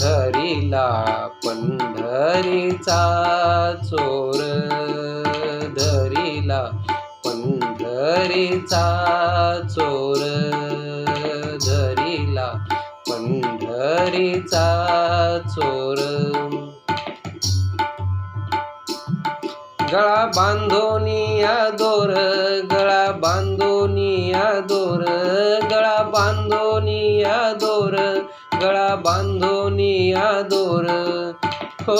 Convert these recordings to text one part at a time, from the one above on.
धरिला पंढरीचा चोर. धरिला पंढरीचा चोर. धरिला पंढरीचा चोर. गळा बांधोनिया दोर गळा बांधोनिया दोर गळा बांधोनिया दोर. गळा बांधोनी आदोर हो.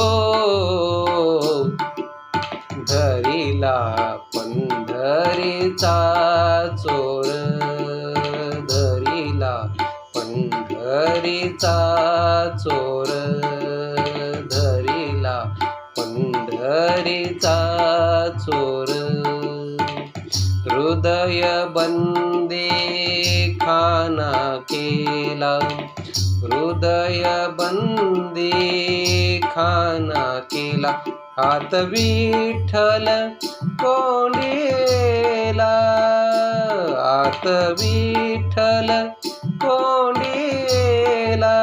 धरिला पंढरीचा चोर. धरिला पंढरीचा चोर. धरिला पंढरीचा चोर. हृदय बंदे खाना केला. हृदय बंदी खाना केला हात विठ्ठल कोंडेला. हात विठ्ठल कोंडीला.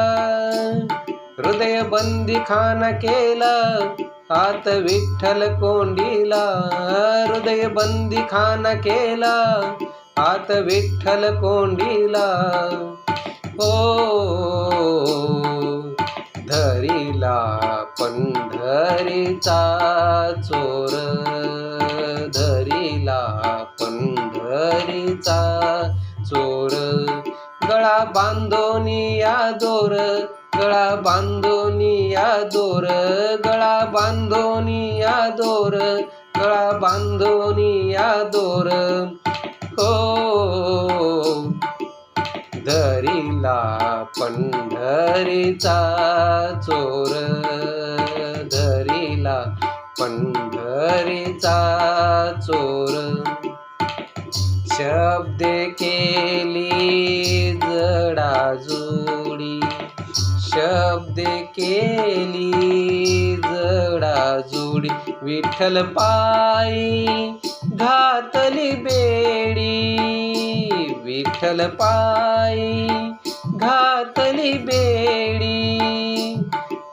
हृदय बंदी खाना केला हात विठ्ठल कोंडीला. हृदय बंदी खाना केला हात विठ्ठल कोंडीला. हो. धरिला पंढरीचा चोर. धरिला पंढरीचा चोर. गळा बांधोनिया दोर गळा बांधोनिया दोर. गळा बांधोनिया दोर गळा बांधोनिया दोर. हो. धरिला पंढरीचा चोर. धरिला पंढरीचा चोर. शब्द केली जडाजुडी शब्द केली जडाजुडी विठ्ठल पायी घातली बेडी. विठ्ठल पायी घातली बेडी.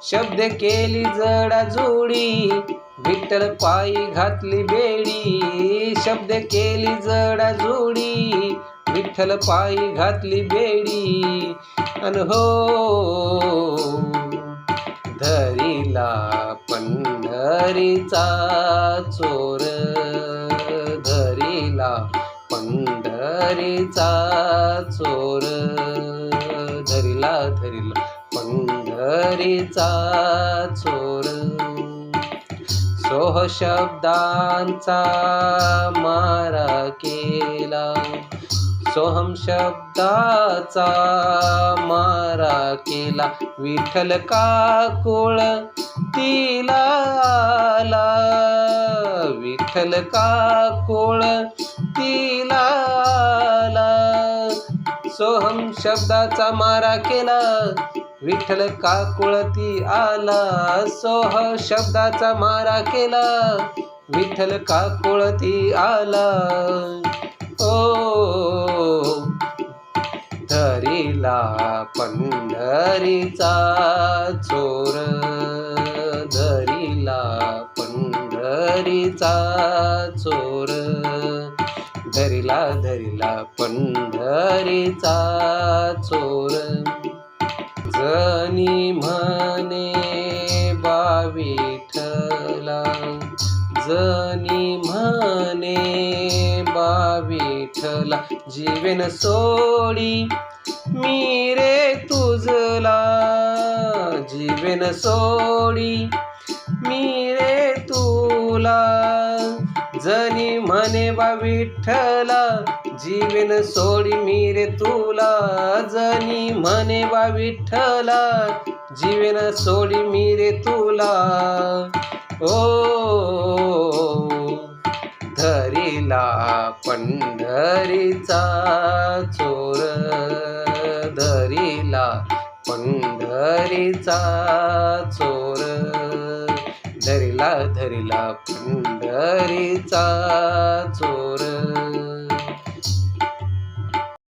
शब्द केली जडाजोडी विठ्ठल पायी घातली बेडी. शब्द केली जडाजोडी विठ्ठल पायी घातली बेडी. अन हो धरिला पंढरीचा चोर धरिला पंढरीचा चोर. धरिला धरिला पंढरीचा चोर. सोह शब्दांचा मारा केला. सोहम शब्दाचा मारा केला. विठ्ठल काकुळ तिला आला. विठ्ठल काकुळ तिला सोहम शब्दाचा मारा केला. विठ्ठल काकुळती आला. सोह शब्दाचा मारा केला. विठ्ठल काकुळती आला. ओ धरिला पंढरीचा चोर. धरिला पंढरीचा चोर. धरिला धरिला पंढरीचा चोर. जनी म्हणे बाविठला जनी म्हणे बाविठला जीवन सोडी मी रे तुझला. जीवन सोडी मी म्हणे बा विठ्ठला जीवन सोडी मी रे तुला. जनी म्हणे बा विठ्ठला जीवन सोडी मी रे तुला. ओ धरिला पंढरीचा चोर धरिला पंढरीचा चोर. धरला पुंडरीचा चोर.